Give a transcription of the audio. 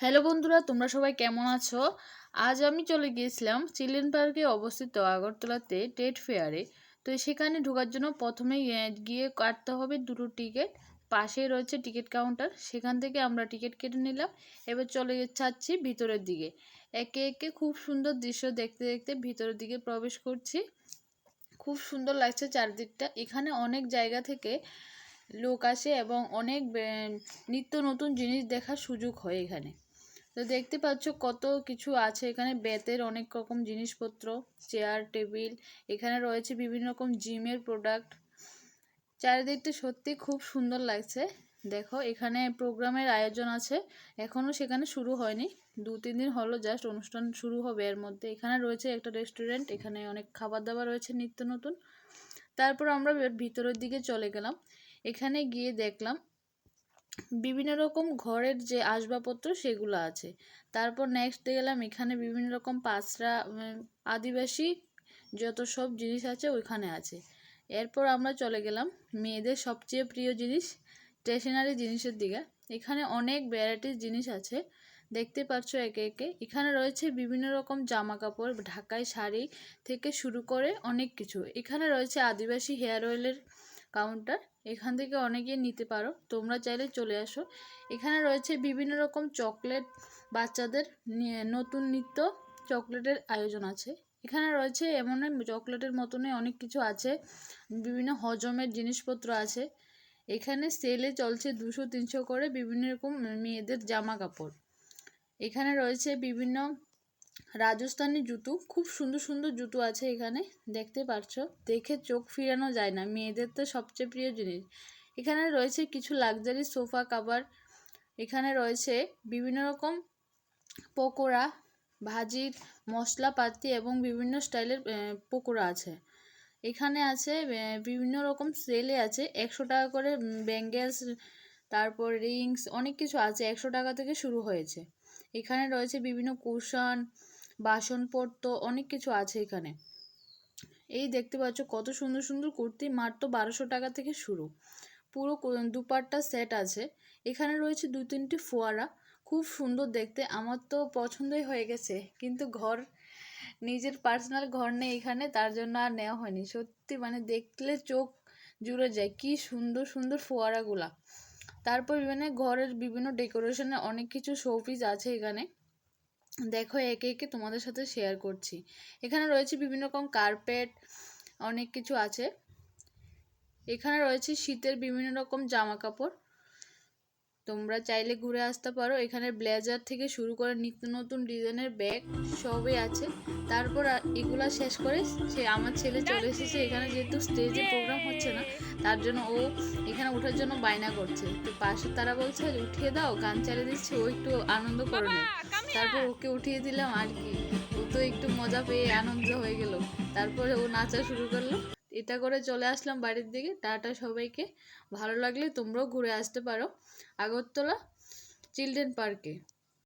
Hello বন্ধুরা, তোমরা সবাই কেমন আছো? আজ আমি চলে গিয়েছিলাম চিলড্রেন পার্কে অবস্থিত আগরতলাতে টেট ফেয়ারে। তো সেখানে ঢোকার জন্য প্রথমে গিয়ে কাটতে হবে দুটো টিকিট। পাশে রয়েছে টিকিট কাউন্টার, সেখান থেকে আমরা টিকিট কেটে নিলাম। এবার চলে যাচ্ছি ভিতরের দিকে। একে একে খুব সুন্দর দৃশ্য দেখতে দেখতে ভিতরের দিকে প্রবেশ করছি। খুব সুন্দর লাগছে চারদিকটা। এখানে অনেক জায়গা থেকে লোক আসে এবং অনেক নিত্য নতুন জিনিস দেখার সুযোগ হয় এখানে। তো দেখতে পাচ্ছ কত কিছু আছে। এখানে বেতের অনেক রকম জিনিসপত্র চেয়ার টেবিল এখানে রয়েছে বিভিন্ন রকম জিমের প্রোডাক্ট চারিদিকটা সত্যি খুব সুন্দর লাগছে। দেখো, এখানে প্রোগ্রামের আয়োজন আছে। এখনও সেখানে শুরু হয়নি। দু, তিন দিন হলো জাস্ট অনুষ্ঠান শুরু হবে এর মধ্যে। এখানে রয়েছে একটা রেস্টুরেন্ট এখানে অনেক খাবার দাবার রয়েছে নিত্য নতুন। তারপর আমরা ভিতরের দিকে চলে গেলাম। এখানে গিয়ে দেখলাম বিভিন্ন রকম ঘরের যে আসবাবপত্র সেগুলো আছে। তারপর নেক্সট গেলাম, এখানে বিভিন্ন রকম পাঁচরা আদিবাসী যত সব জিনিস আছে ওইখানে আছে। এরপর আমরা চলে গেলাম মেয়েদের সবচেয়ে প্রিয় জিনিস স্টেশনারি জিনিসের দিকে। এখানে অনেক ভ্যারাইটিস জিনিস আছে, দেখতে পাচ্ছ একে একে। এখানে রয়েছে বিভিন্ন রকম জামা কাপড় ঢাকাই শাড়ি থেকে শুরু করে অনেক কিছু। এখানে রয়েছে আদিবাসী হেয়ার অয়েলের কাউন্টার এখান থেকে অনেকে নিতে পারো। তোমরা চাইলে চলে আসো। এখানে রয়েছে বিভিন্ন রকম চকলেট বাচ্চাদের নতুন নিত্য চকলেটের আয়োজন আছে। এখানে রয়েছে এমন চকলেটের মতনই অনেক কিছু আছে। বিভিন্ন হজমের জিনিসপত্র আছে। এখানে সেলে চলছে দুশো তিনশো করে বিভিন্ন রকম মেয়েদের জামা কাপড় এখানে রয়েছে বিভিন্ন রাজস্থানি জুতো, খুব সুন্দর সুন্দর জুতো আছে এখানে, দেখতে পারছ? দেখে চোখ ফিরানো যায় না, মেয়েদের তো সবচেয়ে প্রিয় জিনিস। এখানে রয়েছে কিছু লাক্সারি সোফা কাভার এখানে রয়েছে বিভিন্ন রকম পকোড়া, ভাজির মশলাপাতি এবং বিভিন্ন স্টাইলের পকোড়া আছে। এখানে আছে বিভিন্ন রকম সেলে আছে, একশো টাকা করে ব্যাঙ্গেলস তারপর রিংস অনেক কিছু আছে, একশো টাকা থেকে শুরু হয়েছে। এখানে রয়েছে বিভিন্ন কুশন, বাসনপত্র, অনেক কিছু আছে এখানে। এই দেখতে পাচ্ছ কত সুন্দর সুন্দর কুর্তি, মাত্র বারোশো টাকা থেকে শুরু। পুরো দুপাট্টা সেট আছে। এখানে রয়েছে দু তিনটি ফোয়ারা। খুব সুন্দর দেখতে, আমার তো পছন্দই হয়ে গেছে। কিন্তু ঘর, নিজের পার্সোনাল ঘর নেই এখানে, তার জন্য আর নেওয়া হয়নি। সত্যি মানে দেখলে চোখ জুড়ে যায়। কি সুন্দর সুন্দর ফোয়ারাগুলা। তারপর এখানে ঘরের বিভিন্ন ডেকোরেশনের অনেক কিছু শোপিস আছে এখানে। দেখো একে একে তোমাদের সাথে শেয়ার করছি। এখানে রয়েছে বিভিন্ন রকম কার্পেট অনেক কিছু আছে। এখানে রয়েছে শীতের বিভিন্ন রকম জামা কাপড় তোমরা চাইলে ঘুরে আসতে পারো। এখানে ব্লেজার থেকে শুরু করে নিত্য নতুন ডিজাইনের ব্যাগ সবই আছে। তারপর এগুলা শেষ করে সে আমার ছেলে চলে এসেছে। এখানে যেহেতু স্টেজে প্রোগ্রাম হচ্ছে না তার জন্য ও এখানে ওঠার জন্য বায়না করছে। তো পাশে তারা বলছে উঠিয়ে দাও গান চালিয়ে দিচ্ছে ও একটু আনন্দ করে নেয় তারপর ওকে উঠিয়ে দিলাম আর কি। ও তো একটু মজা পেয়ে আনন্দ হয়ে গেল। তারপরে ও নাচা শুরু করল। এটা করে চলে আসলাম বাড়ির দিকে। টাটা সবাইকে। ভালো লাগলে তোমরাও ঘুরে আসতে পারো। আগরতলা চিলড্রেন পার্কে।